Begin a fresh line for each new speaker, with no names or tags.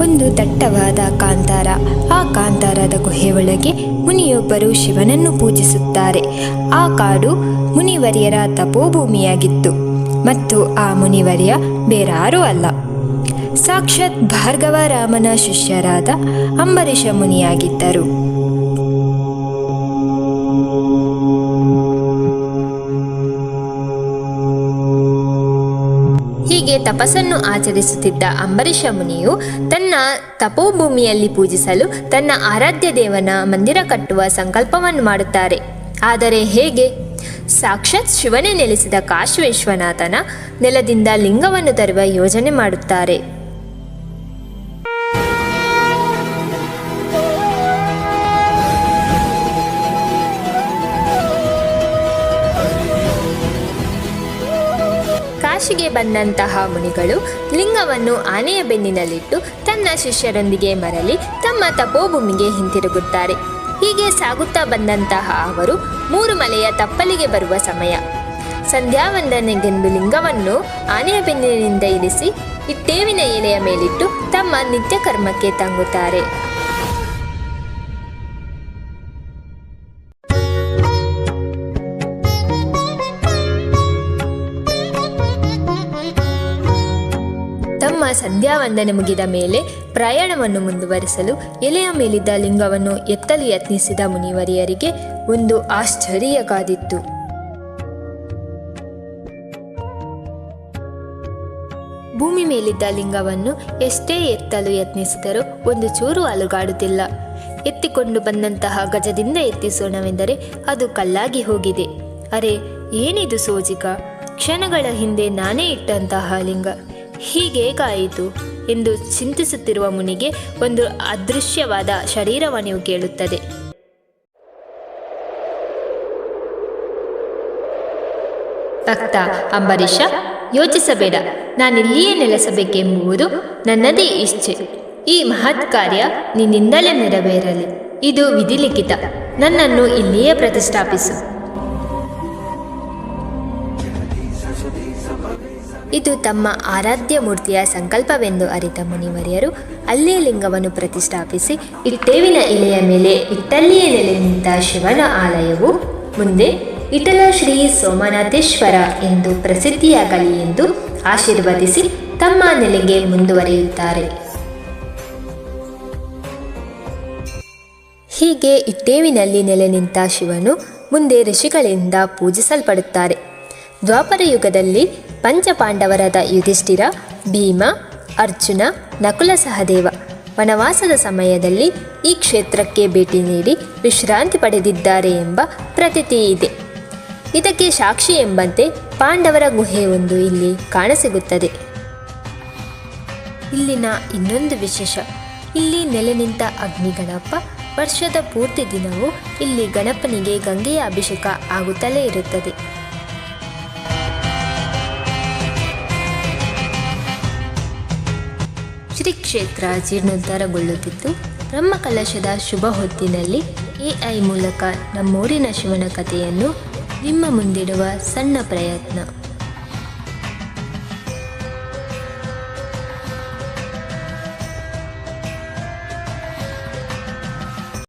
ಒಂದು ದಟ್ಟವಾದ ಕಾಂತಾರ. ಆ ಕಾಂತಾರದ ಗುಹೆಯೊಳಗೆ ಮುನಿಯೊಬ್ಬರು ಶಿವನನ್ನು ಪೂಜಿಸುತ್ತಾರೆ. ಆ ಕಾಡು ಮುನಿವರಿಯರ ತಪೋಭೂಮಿಯಾಗಿತ್ತು. ಮತ್ತು ಆ ಮುನಿವರಿಯ ಬೇರಾರೂ ಅಲ್ಲ. ಸಾಕ್ಷಾತ್ ಭಾರ್ಗವ ರಾಮನ ಶಿಷ್ಯರಾದ ಅಂಬರೀಷ ಮುನಿಯಾಗಿದ್ದರು. ತಪಸ್ಸನ್ನು ಆಚರಿಸುತ್ತಿದ್ದ ಅಂಬರೀಷ ಮುನಿಯು ತನ್ನ ತಪೋಭೂಮಿಯಲ್ಲಿ ಪೂಜಿಸಲು ತನ್ನ ಆರಾಧ್ಯ ದೇವನ ಮಂದಿರ ಕಟ್ಟುವ ಸಂಕಲ್ಪವನ್ನು ಮಾಡುತ್ತಾರೆ. ಆದರೆ ಹೇಗೆ? ಸಾಕ್ಷಾತ್ ಶಿವನೇ ನೆಲೆಸಿದ ಕಾಶಿ ವಿಶ್ವನಾಥನ ನೆಲದಿಂದ ಲಿಂಗವನ್ನು ತರುವ ಯೋಜನೆ ಮಾಡುತ್ತಾರೆ. ಕಾಶಿಗೆ ಬಂದಂತಹ ಮುನಿಗಳು ಲಿಂಗವನ್ನು ಆನೆಯ ಬೆನ್ನಿನಲ್ಲಿಟ್ಟು ತನ್ನ ಶಿಷ್ಯರೊಂದಿಗೆ ಮರಳಿ ತಮ್ಮ ತಪೋಭೂಮಿಗೆ ಹಿಂತಿರುಗುತ್ತಾರೆ. ಹೀಗೆ ಸಾಗುತ್ತಾ ಬಂದಂತಹ ಅವರು ಮೂರು ಮಲೆಯ ತಪ್ಪಲಿಗೆ ಬರುವ ಸಮಯ. ಸಂಧ್ಯಾವಂದನೆಗೆಂದು ಲಿಂಗವನ್ನು ಆನೆಯ ಬೆನ್ನಿನಿಂದ ಇರಿಸಿ, ಇಟ್ಟೇವಿನ ಎಲೆಯ ಮೇಲಿಟ್ಟು ತಮ್ಮ ನಿತ್ಯ ಕರ್ಮಕ್ಕೆ ತಂಗುತ್ತಾರೆ. ತಮ್ಮ ಸಂಧ್ಯಾವಂದನೆ ಮುಗಿದ ಮೇಲೆ ಪ್ರಯಾಣವನ್ನು ಮುಂದುವರಿಸಲು ಎಲೆಯ ಮೇಲಿದ್ದ ಲಿಂಗವನ್ನು ಎತ್ತಲು ಯತ್ನಿಸಿದ ಮುನಿವರಿಯರಿಗೆ ಒಂದು ಆಶ್ಚರ್ಯ ಕಾದಿತ್ತು ಭೂಮಿ ಮೇಲಿದ್ದ ಲಿಂಗವನ್ನು ಎಷ್ಟೇ ಎತ್ತಲು ಯತ್ನಿಸಿದರೂ ಒಂದು ಚೂರು ಅಲುಗಾಡುತ್ತಿಲ್ಲ. ಎತ್ತಿಕೊಂಡು ಬಂದಂತಹ ಗಜದಿಂದ ಎತ್ತಿಸೋಣವೆಂದರೆ ಅದು ಕಲ್ಲಾಗಿ ಹೋಗಿದೆ. ಅರೆ, ಏನಿದು ಸೋಜಿಕ ಕ್ಷಣಗಳ ಹಿಂದೆ ನಾನೇ ಇಟ್ಟಂತಹ ಲಿಂಗ. ಹೀಗೇಗಾಯಿತು ಎಂದು ಚಿಂತಿಸುತ್ತಿರುವ ಮುನಿಗೆ ಒಂದು ಅದೃಶ್ಯವಾದ ಶರೀರವಾಣಿಯು ಕೇಳುತ್ತದೆ. ಭಕ್ತ ಅಂಬರೀಷ, ಯೋಚಿಸಬೇಡ, ನಾನಿಲ್ಲಿಯೇ ನೆಲೆಸಬೇಕೆಂಬುವುದು ನನ್ನದೇ ಇಚ್ಛೆ. ಈ ಮಹತ್ ಕಾರ್ಯ ನಿನ್ನಿಂದಲೇ ನೆರವೇರಲಿ. ಇದು ವಿಧಿಲಿಖಿತ. ನನ್ನನ್ನು ಇಲ್ಲಿಯೇ ಪ್ರತಿಷ್ಠಾಪಿಸು. ಇದು ತಮ್ಮ ಆರಾಧ್ಯ ಮೂರ್ತಿಯ ಸಂಕಲ್ಪವೆಂದು ಅರಿತ ಮುನಿವರಿಯರು. ಅಲ್ಲೇ ಲಿಂಗವನ್ನು ಪ್ರತಿಷ್ಠಾಪಿಸಿ ಇಟ್ಟೇವಿನ ಎಲೆಯ ಮೇಲೆ ಇಟ್ಟಲ್ಲಿಯೇ ನೆಲೆ ನಿಂತ ಶಿವನ ಆಲಯವು, ಮುಂದೆ ಇಟಲ ಶ್ರೀ ಸೋಮನಾಥೇಶ್ವರ ಎಂದು ಪ್ರಸಿದ್ಧಿಯಾಗಲಿ ಎಂದು ಆಶೀರ್ವದಿಸಿ ತಮ್ಮ ನೆಲೆಗೆ ಮುಂದುವರಿಯುತ್ತಾರೆ. ಹೀಗೆ ಇಟ್ಟೇವಿನಲ್ಲಿ ನೆಲೆ ನಿಂತ ಶಿವನು ಮುಂದೆ ಋಷಿಗಳಿಂದ ಪೂಜಿಸಲ್ಪಡುತ್ತಾರೆ. ದ್ವಾಪರ ಯುಗದಲ್ಲಿ ಪಂಚಪಾಂಡವರಾದ ಯುಧಿಷ್ಠಿರ, ಭೀಮ, ಅರ್ಜುನ, ನಕುಲ ಸಹದೇವ. ವನವಾಸದ ಸಮಯದಲ್ಲಿ ಈ ಕ್ಷೇತ್ರಕ್ಕೆ ಭೇಟಿ ನೀಡಿ ವಿಶ್ರಾಂತಿ ಪಡೆದಿದ್ದಾರೆ ಎಂಬ ಪ್ರತೀತಿ ಇದೆ. ಇದಕ್ಕೆ ಸಾಕ್ಷಿ ಎಂಬಂತೆ ಪಾಂಡವರ ಗುಹೆಯೊಂದು ಇಲ್ಲಿ ಕಾಣಸಿಗುತ್ತದೆ. ಇಲ್ಲಿನ ಇನ್ನೊಂದು ವಿಶೇಷ, ಇಲ್ಲಿ ನೆಲೆ ನಿಂತ ಅಗ್ನಿ ಗಣಪ ವರ್ಷದ ಪೂರ್ತಿ ದಿನವೂ ಇಲ್ಲಿ ಗಣಪನಿಗೆ ಗಂಗೆಯ ಅಭಿಷೇಕ ಆಗುತ್ತಲೇ ಇರುತ್ತದೆ. ಶ್ರೀ ಕ್ಷೇತ್ರ ಜೀರ್ಣೋದ್ಧಾರಗೊಳ್ಳುತ್ತಿದ್ದು, ಬ್ರಹ್ಮಕಲಶದ ಶುಭ ಹೊತ್ತಿನಲ್ಲಿ ಎಐ ಮೂಲಕ ನಮ್ಮೂರಿನ ಶಿವನ ಕಥೆಯನ್ನು ನಿಮ್ಮ ಮುಂದಿಡುವ ಸಣ್ಣ ಪ್ರಯತ್ನ.